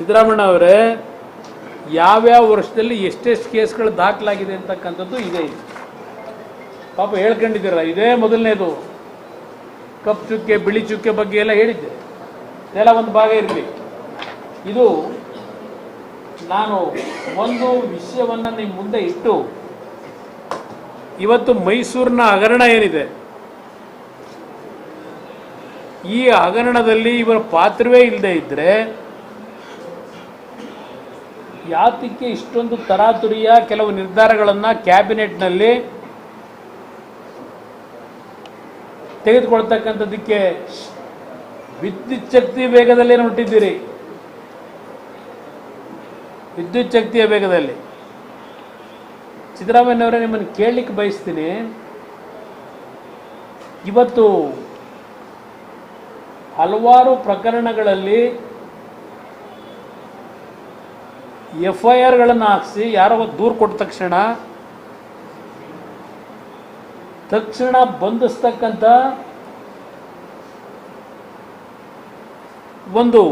ಸಿದ್ದರಾಮಣ್ಣ ಅವರೇ, ಯಾವ್ಯಾವ ವರ್ಷದಲ್ಲಿ ಎಷ್ಟೆಷ್ಟು ಕೇಸ್ಗಳು ದಾಖಲಾಗಿದೆ ಅಂತಕ್ಕಂಥದ್ದು ಇದೆ. ಪಾಪ ಹೇಳ್ಕೊಂಡಿದ್ದೀರ ಇದೇ ಮೊದಲನೇದು. ಕಪ್ಪು ಚುಕ್ಕೆ, ಬಿಳಿ ಚುಕ್ಕೆ ಬಗ್ಗೆ ಎಲ್ಲ ಹೇಳಿದ್ದೆ. ಇದೆಲ್ಲ ಒಂದು ಭಾಗ ಇರಲಿ. ಇದು ನಾನು ಒಂದು ವಿಷಯವನ್ನು ನಿಮ್ಮ ಮುಂದೆ ಇಟ್ಟು, ಇವತ್ತು ಮೈಸೂರಿನ ಹಗರಣ ಏನಿದೆ? ಈ ಹಗರಣದಲ್ಲಿ ಇವರ ಪಾತ್ರವೇ ಇಲ್ಲದೆ ಇದ್ದರೆ ಯಾತಕ್ಕೆ ಇಷ್ಟೊಂದು ತರಾತುರಿಯ ಕೆಲವು ನಿರ್ಧಾರಗಳನ್ನು ಕ್ಯಾಬಿನೆಟ್ನಲ್ಲಿ ತೆಗೆದುಕೊಳ್ತಕ್ಕಂಥದ್ದಕ್ಕೆ ವಿದ್ಯುತ್ ಶಕ್ತಿ ವೇಗದಲ್ಲಿ ಹೊರಟಿದ್ದೀರಿ ವಿದ್ಯುತ್ ಶಕ್ತಿಯ ವೇಗದಲ್ಲಿ. ಸಿದ್ದರಾಮಯ್ಯನವರೇ, ನಿಮ್ಮನ್ನು ಕೇಳಲಿಕ್ಕೆ ಬಯಸ್ತೀನಿ. ಇವತ್ತು ಹಲವಾರು ಪ್ರಕರಣಗಳಲ್ಲಿ ಎಫ್ ಐ ಆರ್ಗಳನ್ನು ಹಾಕಿಸಿ ಯಾರೋ ದೂರು ಕೊಟ್ಟ ತಕ್ಷಣ ತಕ್ಷಣ ಬಂಧಿಸ್ತಕ್ಕಂಥ ಒಂದು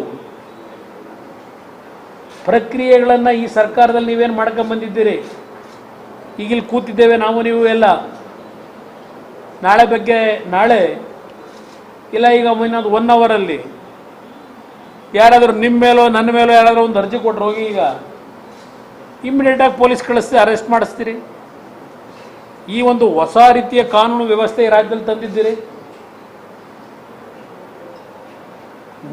ಪ್ರಕ್ರಿಯೆಗಳನ್ನು ಈ ಸರ್ಕಾರದಲ್ಲಿ ನೀವೇನು ಮಾಡ್ಕೊಂಡ್ ಬಂದಿದ್ದೀರಿ? ಈಗ ಇಲ್ಲಿ ಕೂತಿದ್ದೇವೆ ನಾವು ನೀವು ಎಲ್ಲ. ನಾಳೆ ಬಗ್ಗೆ ನಾಳೆ, ಇಲ್ಲ ಈಗ ಇನ್ನೊಂದು ಒನ್ ಅವರಲ್ಲಿ ಯಾರಾದರೂ ನಿಮ್ಮ ಮೇಲೋ ನನ್ನ ಮೇಲೋ ಯಾರಾದರೂ ಒಂದು ಅರ್ಜಿ ಕೊಟ್ಟರು ಹೋಗಿ ಈಗ. ಇಮ್ಮಿಡಿಯೇಟಾಗಿ ಪೊಲೀಸ್ ಕಳಿಸಿ ಅರೆಸ್ಟ್ ಮಾಡಿಸ್ತೀರಿ. ಈ ಒಂದು ಹೊಸ ರೀತಿಯ ಕಾನೂನು ವ್ಯವಸ್ಥೆ ಈ ರಾಜ್ಯದಲ್ಲಿ ತಂದಿದ್ದೀರಿ.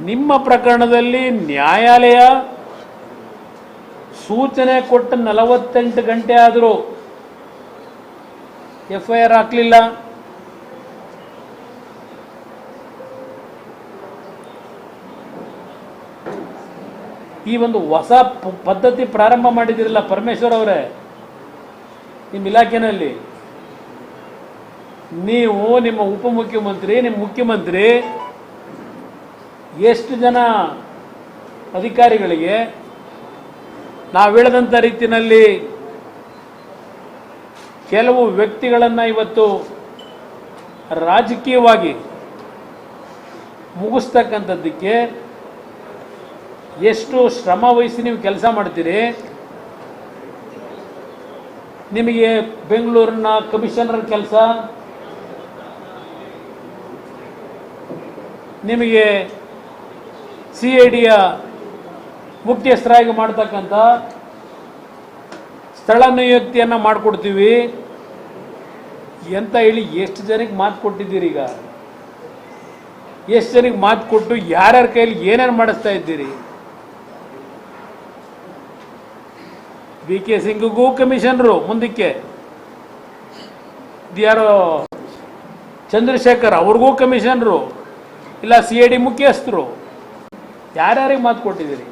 ನಿಮ್ಮ ಪ್ರಕರಣದಲ್ಲಿ ನ್ಯಾಯಾಲಯ ಸೂಚನೆ ಕೊಟ್ಟ ನಲವತ್ತೆಂಟು ಗಂಟೆ ಆದರೂ ಎಫ್ ಐ ಆರ್ ಹಾಕಲಿಲ್ಲ. ಈ ಒಂದು ಹೊಸ ಪದ್ಧತಿ ಪ್ರಾರಂಭ ಮಾಡಿದಿರಲ್ಲ ಪರಮೇಶ್ವರ್ ಅವರೇ? ನಿಮ್ಮ ಇಲಾಖೆಯಲ್ಲಿ ನೀವು ನಿಮ್ಮ ಉಪಮುಖ್ಯಮಂತ್ರಿ, ನಿಮ್ಮ ಮುಖ್ಯಮಂತ್ರಿ, ಎಷ್ಟು ಜನ ಅಧಿಕಾರಿಗಳಿಗೆ ನಾವು ಹೇಳಿದಂಥ ರೀತಿಯಲ್ಲಿ ಕೆಲವು ವ್ಯಕ್ತಿಗಳನ್ನು ಇವತ್ತು ರಾಜಕೀಯವಾಗಿ ಮುಗಿಸ್ತಕ್ಕಂಥದ್ದಕ್ಕೆ ಎಷ್ಟು ಶ್ರಮ ವಹಿಸಿ ನೀವು ಕೆಲಸ ಮಾಡ್ತೀರಿ? ನಿಮಗೆ ಬೆಂಗಳೂರಿನ ಕಮಿಷನರ್ ಕೆಲಸ? ನಿಮಗೆ ಸಿ ಐ ಡಿಯ ಮುಖ್ಯಸ್ಥರಾಗಿ ಮಾಡ್ತಕ್ಕಂಥ ಸ್ಥಳ ನಿಯುಕ್ತಿಯನ್ನು ಮಾಡಿಕೊಡ್ತೀವಿ. ಎಂತ ಹೇಳಿ ಎಷ್ಟು ಜನಕ್ಕೆ ಮಾತು ಕೊಟ್ಟಿದ್ದೀರಿ ಈಗ? ಎಷ್ಟು ಜನಕ್ಕೆ ಮಾತು ಕೊಟ್ಟು ಯಾರ್ಯಾರ ಕೈಯಲ್ಲಿ ಏನೇನು ಮಾಡಿಸ್ತಾ ಇದ್ದೀರಿ? ಬಿ ಕೆ ಸಿಂಗ್ಗೂ ಕಮಿಷನರು ಮುಂದಕ್ಕೆ. ಯಾರೋ ಚಂದ್ರಶೇಖರ್ ಅವ್ರಿಗೂ ಕಮಿಷನರು, ಇಲ್ಲ ಸಿ ಎ ಡಿ ಮುಖ್ಯಸ್ಥರು. ಯಾರ್ಯಾರಿಗೆ ಮಾತು ಕೊಟ್ಟಿದ್ದೀರಿ?